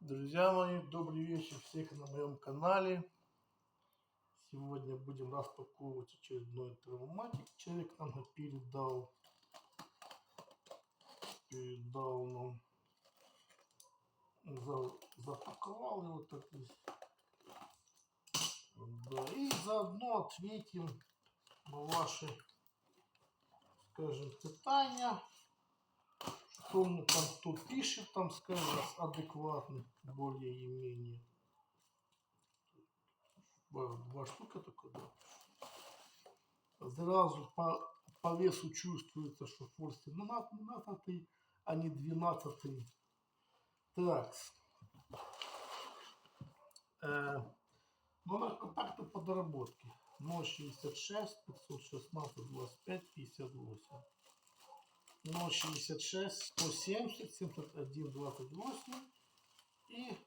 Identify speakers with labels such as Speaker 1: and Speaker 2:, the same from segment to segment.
Speaker 1: Друзья мои, добрый вечер всех на моем канале. Сегодня будем распаковывать очередной травматик. Человек нам передал. Передал нам. За- запаковал его так. Да, и заодно ответим на ваши, скажем, питания. Что он там кто пишет, там, скажем, адекватный, более и менее. Два, два штука только, да. Сразу по, по весу чувствуется, что форс 12, а не 12. Так. Э, номер контакта по доработке. 066 516 25 58. 066 170 71 28 и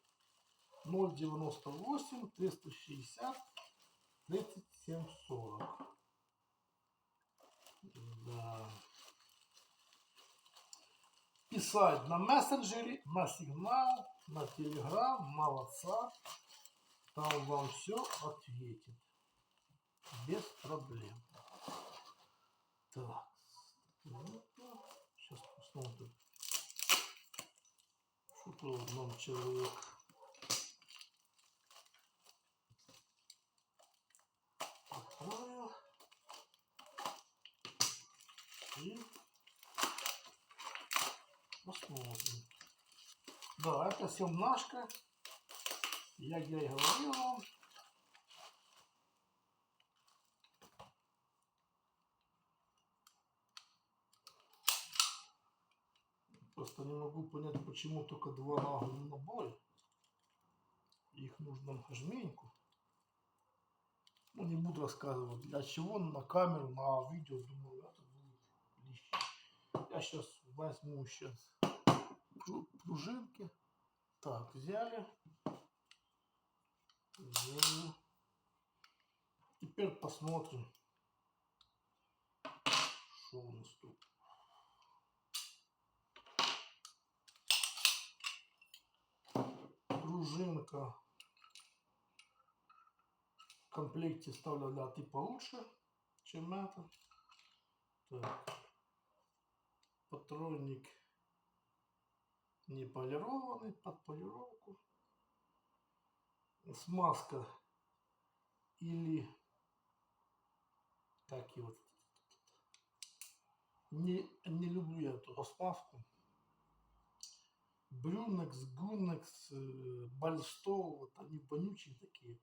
Speaker 1: 098 360 37 40. Да. Писать на мессенджере, на сигнал, на телеграм, на WhatsApp. Там вам все ответит. Без проблем. Так. Посмотрим. Что тут нам человек. И посмотрим. Да, это семнашка. Як я и говорил вам. Просто не могу понять, почему только два набора набоя. Их нужно жменьку. Ну, не буду рассказывать, для чего на камеру, на видео, думаю, это будет лишнее. Я сейчас возьму сейчас пружинки. Так, взяли. взяли. Теперь посмотрим, что у нас тут. Пружинка в комплекте вставляла и получше, чем это. Так. Патронник не полированный, под полировку. Смазка или так и вот не, не люблю я эту смазку. Брюнекс, Гунекс, э, Бальстол, вот они вонючие такие.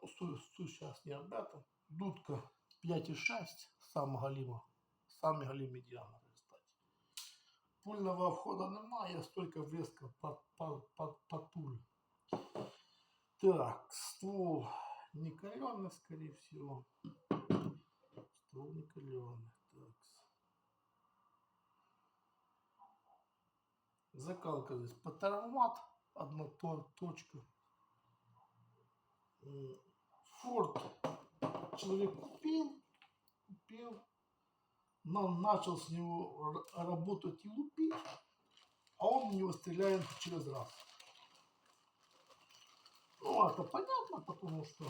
Speaker 1: Ну, су- сучасні ребята. Дудка 5,6, сам галіма. Самі галімі діаметри, кстати. Пульного входа немає, столько врезка под, под, под, под пуль. Так, ствол не каленый, скорее всего. Ствол не каленый. Так. Закалка здесь патеромат, одна то- точка. Форд человек купил, купил, нам начал с него работать и лупить, а он в него стреляет через раз. Ну, это понятно, потому что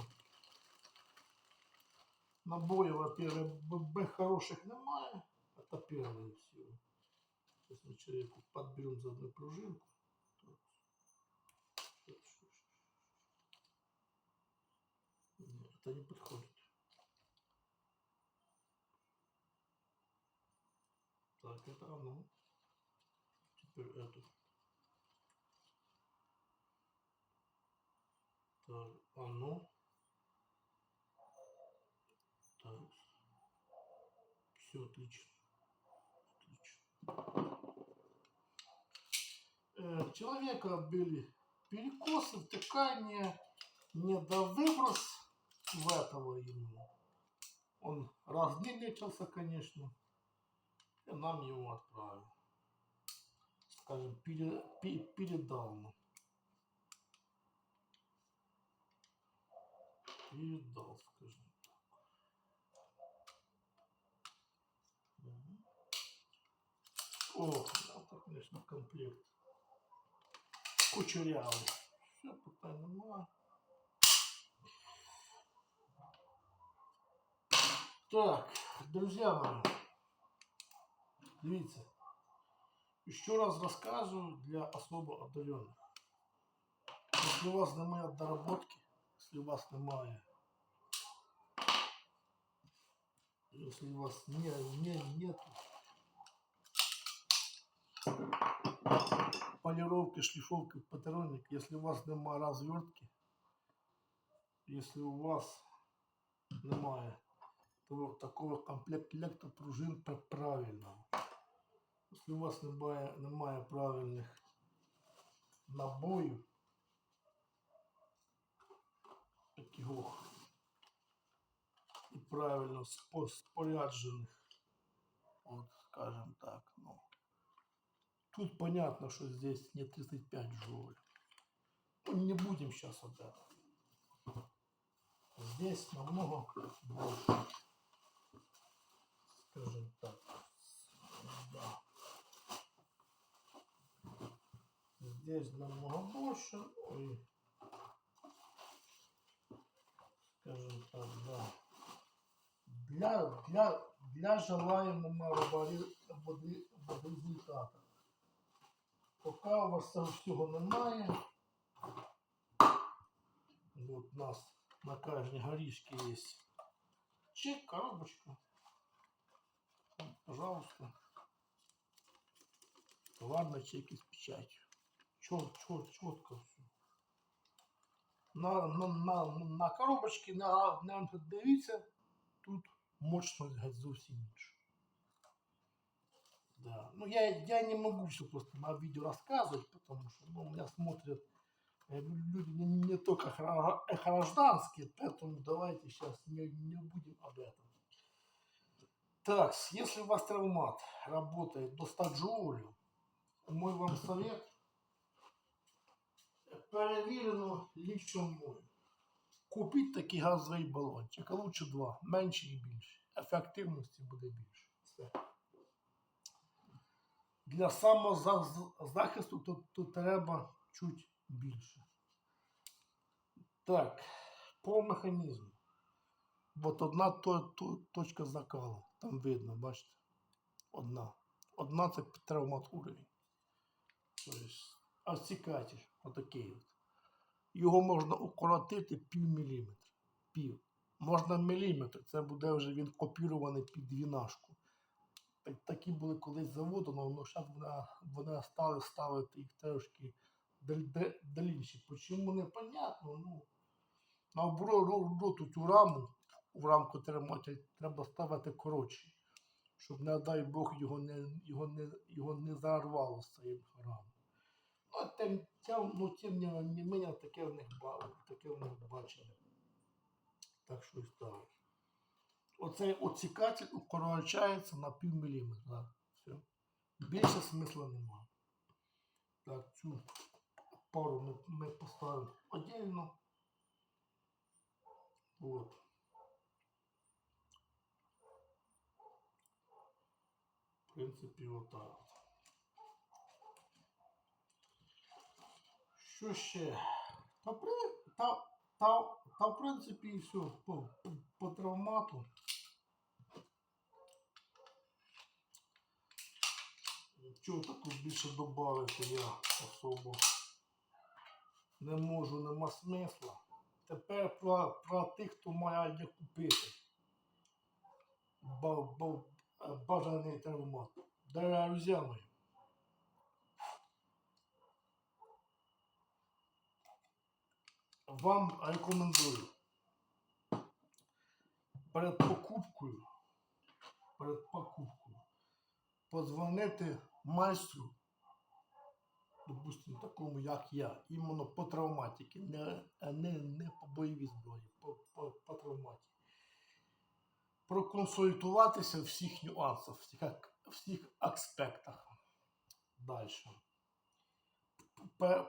Speaker 1: набоев, во-первых, хороших немає. Это первое. Сейчас мы человеку подберем заодно пружинку. Так. Нет, не подходит. Так, это оно. Теперь эту. Так, оно. Так. Все отлично. Отлично. Э, человека были перекосы, втыкание, недовыброс в этого ему. Он разнервничался, конечно, и нам его отправил. Скажем, пере- пе- передал нам. Передал, скажем. О, это, конечно, комплект кучерявий. Все, питань немає. Так, друзья мои, дивіться. Еще раз рассказываю для особо одаренных. Если у вас немає доработки, если у вас немає, если у вас не, не, нету Полировки, шлифовки, патронник, если у вас немає развертки, если у вас немає того, такого комплекта пружин пр- правильного, если у вас немає, немає правильних набоїв, таких і правильно спо- споряджених, вот скажем так, ну, Тут понятно, что здесь не 35 джоуль. Ну, не будем сейчас об этом. Здесь намного больше. Скажем так. Да. Здесь намного больше. и, скажем так, да. Для, для, для желаемого результата. Поки у вас цього всього немає. От у нас на кожній горішці є чек, коробочка. Пожалуйста. Товарный чек із печатью. Чет, чет, четко все. На, на, на, на коробочці на, на дивіться, тут мощність зовсім інша. Да. Ну, я, я не могу все просто на видео рассказывать, потому что ну, меня смотрят э, люди не, не только хра- э, гражданские, поэтому давайте сейчас не, не будем об этом. Так, если у вас травмат работает до 100 джоулей, мой вам совет, перевірено лічно мною. Купіть такий газовий балончик, а лучше два, менше і більше. Ефективності буде більше. Все Для самозахисту то, то треба чуть більше. Так, по механізму. От одна то, то, точка закалу. Там видно, бачите? Одна. Одна це травмат уровень. Тобто, осікатель, отакий от. Його можна укоротити пів міліметра. Пів. Можна міліметр, це буде вже він копірований під двінашку. Так- такі були колись заводи, але зараз вони, вони стали ставити їх трошки дальніші. Чому непонятно, ну, наоборот, цю раму, в рамку триматель треба ставити коротші, щоб, не дай Бог, його не, його не, його не зарвало з цієї рами. Ну, тим, тим, ну, тим не, не мене таке в них, в них бачення. Так що і ставить. Оцей оцікатель укорочається на пів міліметра. Все. Більше смисла немає. Так, цю пару ми, ми поставимо отдельно. Вот. В принципі, отак. Що ще? Та, та, та, та в принципі і все по, по, по травмату. Чого таку більше додати я особо не можу, нема смисла. Тепер про, про тих, хто має де купити. Ба, ба, бажаний травмат. Друзі мої. Вам рекомендую перед покупкою, перед покупкою позвонити майстру, допустимо, такому, як я, іменно по травматиці, не, не, не по бойовій зброї, по, по, по травматиці. Проконсультуватися в всіх нюансах, всіх, всіх аспектах. Далі.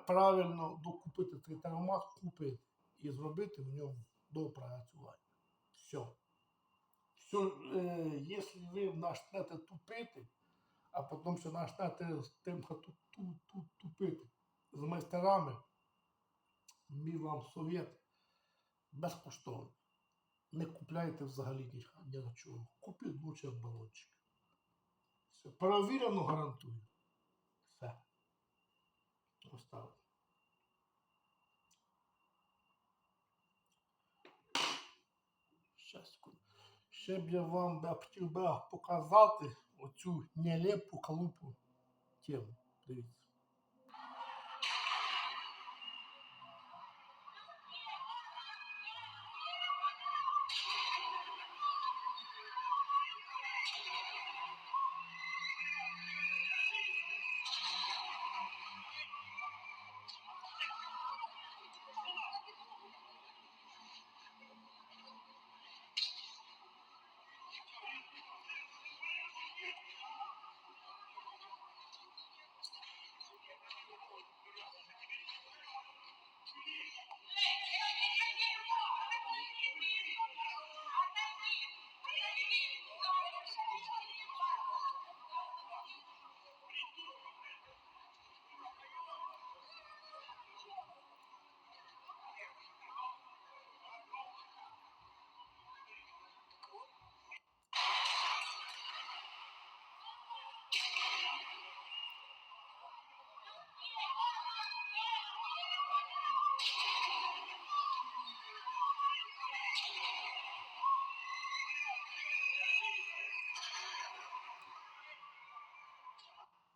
Speaker 1: Правильно докупити цей травмат, купити і зробити в ньому допрацювання. Все. Все, е, якщо ви почнете тупити, а потім ще почнете з тим, хто ту, ту, тупити, з майстерами, мій вам совет безкоштовно. Не купляйте взагалі ні- нічого. Купіть лучше балончик. Все. Перевірено гарантую. Все. Так. Ще б я вам хотів би показати оцю нелепу калупу тему. Дивіться.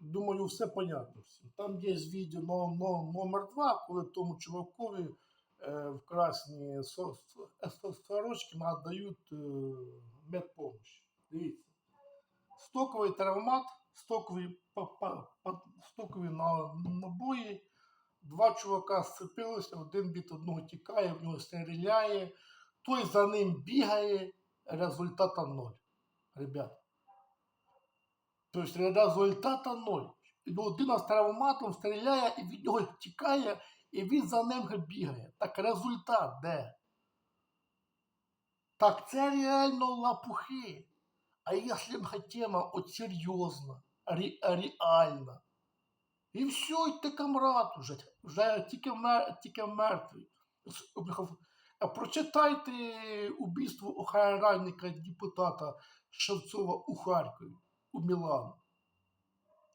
Speaker 1: Думаю, все понятно. Там є відео но, но, номер два, коли тому чувакові е, в красній со, со, со- сорочці надають е, медпомощь. Дивіться. Стоковий травмат, стокові, стокові набої. Два чувака сцепилися, один від одного тікає, в нього стріляє, той за ним бігає, результата ноль. Ребята. Тобто результата ноль. Людина з травматом стріляє і від нього тікає, і він за ним бігає. Так результат де? Так це реально лапухи. А якщо б тема от серйозна, ре, реальна. І все, і ти камрад уже, вже тільки, мер, тільки мертвий. Прочитайте убійство охранника депутата Шевцова у Харкові, у Мілану.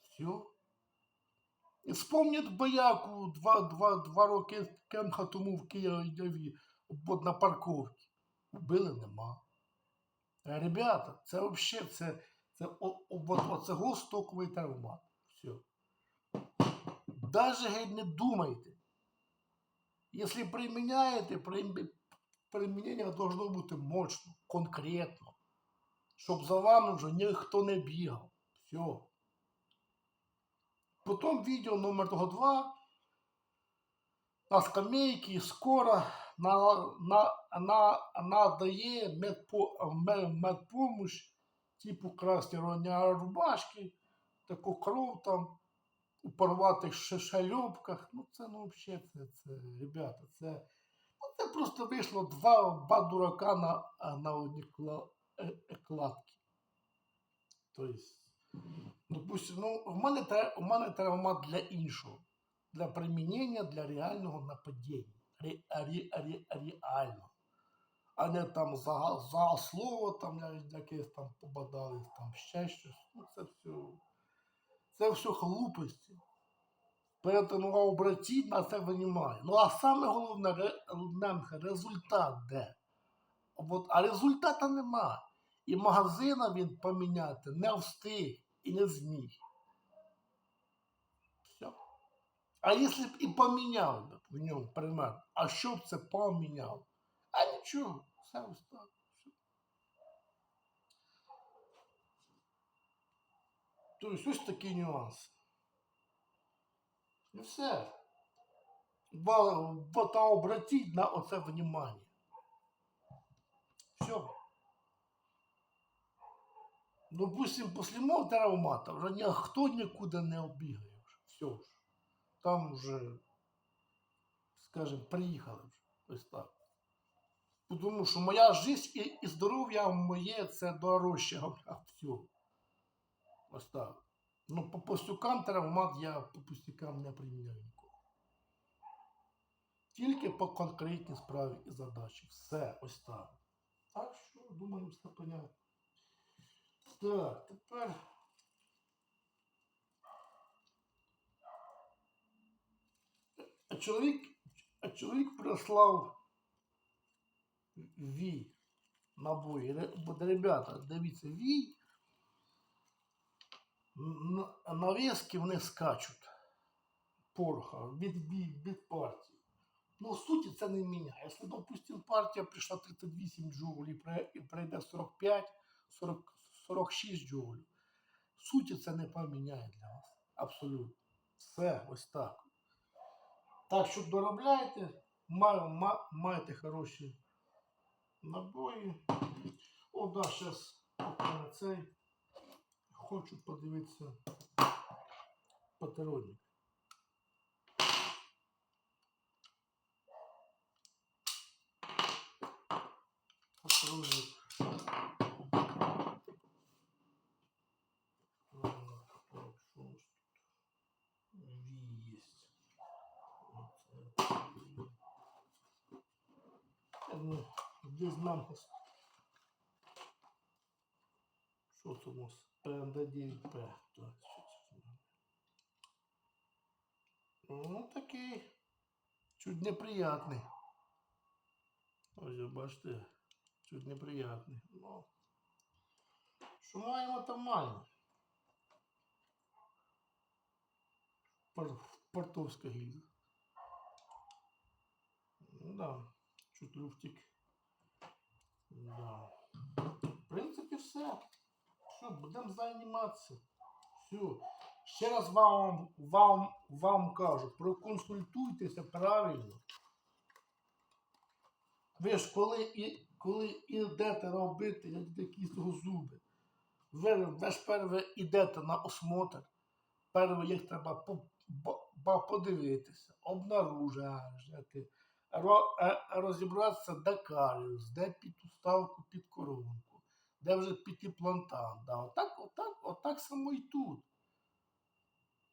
Speaker 1: Все. І Вспомніть бояку два, два, два роки кемха тому в Києві на парковці. Убили нема. Ребята, це взагалі це, це, це стоковий травмат. Все. Даже геть не думайте. Если применяете, прим- применение должно бути мощно, конкретно. Щоб за вами вже ніхто не бігав. Все. Потім відео номер 2 На скамейці скоро на, на, на, надає медпо, мед, медпомощь, типу красні рубашки, таку кров там у порватих шальопках. Ну це ну взагалі, це, це, ребята, це, ну, це просто вийшло два, два дурака на, на одні кла, е, кладки. Тобто, допустим, ну, в мене, у мене травмат для іншого. Для примінення, для реального нападіння. Ре, ре, ре, реально. А не там за, за слово там якесь там побадались, там ще щось. Ну, це все. Це все глупості. Поэтому обратіть на це внимание. Ну а саме головне результат де. От, а результата нема. І магазина він поміняти не встиг і не зміг. Все. А якщо б і поміняв в ньому предмет, а що б це поміняв? А нічого, все. Все. Тобто ось такі нюанси. І все. Ба- Та обратіть на оце внимание. Все. Допустим, після мого травмата вже ніхто нікуди не обігає. Вже. Все ж. Там вже, скажімо, приїхали вже. Ось так. Тому що моя життя і, здоров'я моє це дорожче. Все. Ось так. Ну, по пустякам травмат я по пустякам не приміняю нікого. Тільки по конкретній справі і задачі. Все, ось так. Так що, думаю, все понятно. Так, тепер. А чоловік, чоловік прислав вій набої. Бо, ребята, дивіться, вій. н- Навіски вони скачуть пороха від, від, партії. Ну, в суті, це не міняє. Якщо, допустим, партія прийшла 38 джоулів і прийде 45, 40, 46 джоулів, суті, це не поміняє для вас. Абсолютно. Все, ось так. Так що доробляйте, маєте хороші набої. О, да, зараз цей. Хочу подивитися патеродник. Патеродник. А, Так, що ж тут? Ві есть. Оце. Ну, Десь нам пос- Що це у нас? ПНД-9П. Так, що це? Ну, такий. Чуть неприятний. Ось, бачите, чуть неприятний. Ну, що маємо, то маємо. Пор- Портовська гільза. Ну да, чуть. Да. В принципі, все. Що, будемо займатися. Все. Ще раз вам, вам, вам кажу, проконсультуйтеся правильно. Ви ж коли, і, коли йдете робити якісь зуби, ви, ви ж перше йдете на осмотр, перше їх треба по, по- по- подивитися, обнаружити, розібратися, де каріус, де під уставку під коронку, де вже під імплантант. Да. Отак, отак, отак само і тут.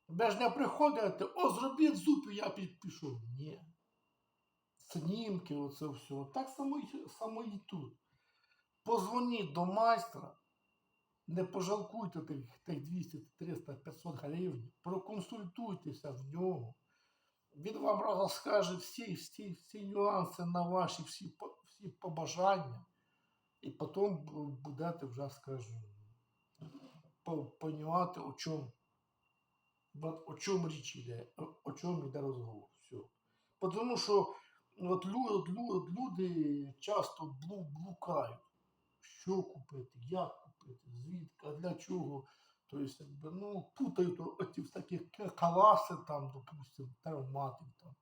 Speaker 1: Ви ж не приходите, о, зробіть зуб, і я під- пішов. Ні. Снімки, оце все. Так само, само і тут. Позвоніть до майстра, не пожалкуйте тих, тих 200, 300, 500 гривень, проконсультуйтеся в нього. Він вам розкаже всі, всі, всі нюанси на ваші всі, всі побажання. І потім будете вже, скажу, по- понімати, о чому, о чому річ йде, о, чому йде розговор. Все. Тому що от лю, от люди часто блукають, що купити, як купити, звідки, для чого. Тобто, якби, ну, путають о- в таких к- каласи, там, допустим, травматик, там,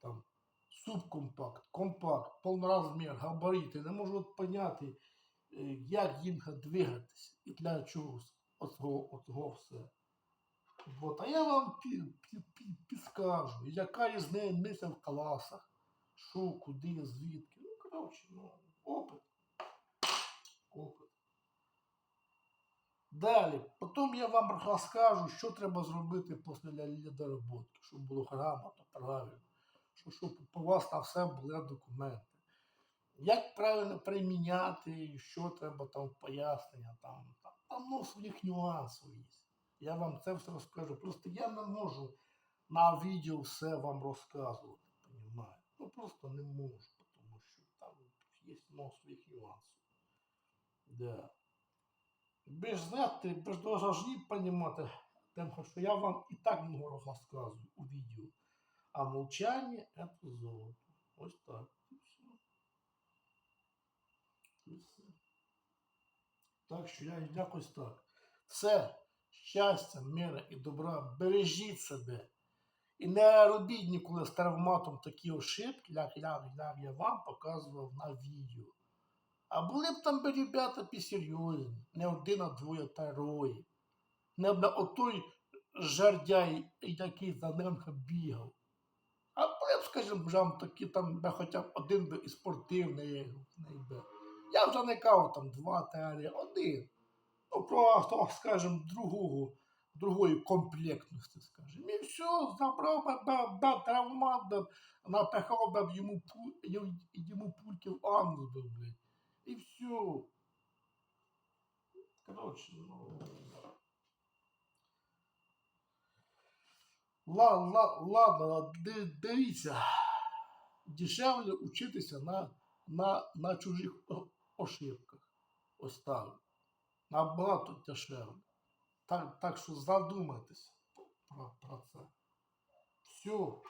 Speaker 1: там, субкомпакт, компакт, повнорозмір, габарити. Не можу поняти, е, як їм двигатися і для чого оцього, все. Вот. А я вам пі- пі- пі- підскажу, яка різниця в класах, що, куди, звідки. Ну, коротше, ну. Опит. Далі, потім я вам розкажу, що треба зробити після для доработки, щоб було грамотно, правильно, що, щоб у вас на все були документи. Як правильно приміняти, що треба там пояснення, там, там, там ну, своїх нюансів є. Я вам це все розкажу. Просто я не можу на відео все вам розказувати, понімаєте? Ну просто не можу, тому що там є много своїх нюансів. Да. Ви ж знаєте, ви ж должны понимати, тим, що я вам і так много розказую у відео. А мовчання – це золото. Ось так. І все. Так що я якось так. Все. Щастя, мира і добра. Бережіть себе. І не робіть ніколи з травматом такі ошибки, як я вам показував на відео. А були б там би ребята посерйозні, не один, а двоє троє. Не б отой жардяй, який за ним бігав. А були б, скажімо, такі там би хоча б один би і спортивний. би. Я вже не кажу там два, три, один. Ну, просто, скажімо, другого другої комплектності, скажімо. І все, забрав, дав травмат, напихав, дав йому, йому пульки в анус, дав, блядь. І все. Коротше, ну... Ла, ла, ладно, ди- дивіться. Дешевле учитися на, на, на чужих ошибках. Ось так. Набагато дешевле. Так, так що задумайтесь про, про це. Все.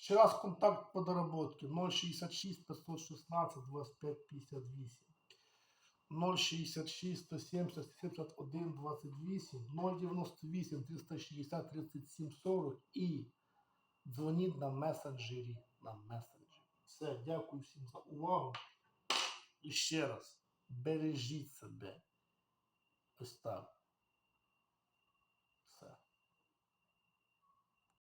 Speaker 1: Ще раз контакт по доработке 066 516 25 58. 066 170 71 28 098 360 37 40 і дзвоніть на месенджері. На месенджері. Все, дякую всім за увагу. І ще раз, бережіть себе. Ось так.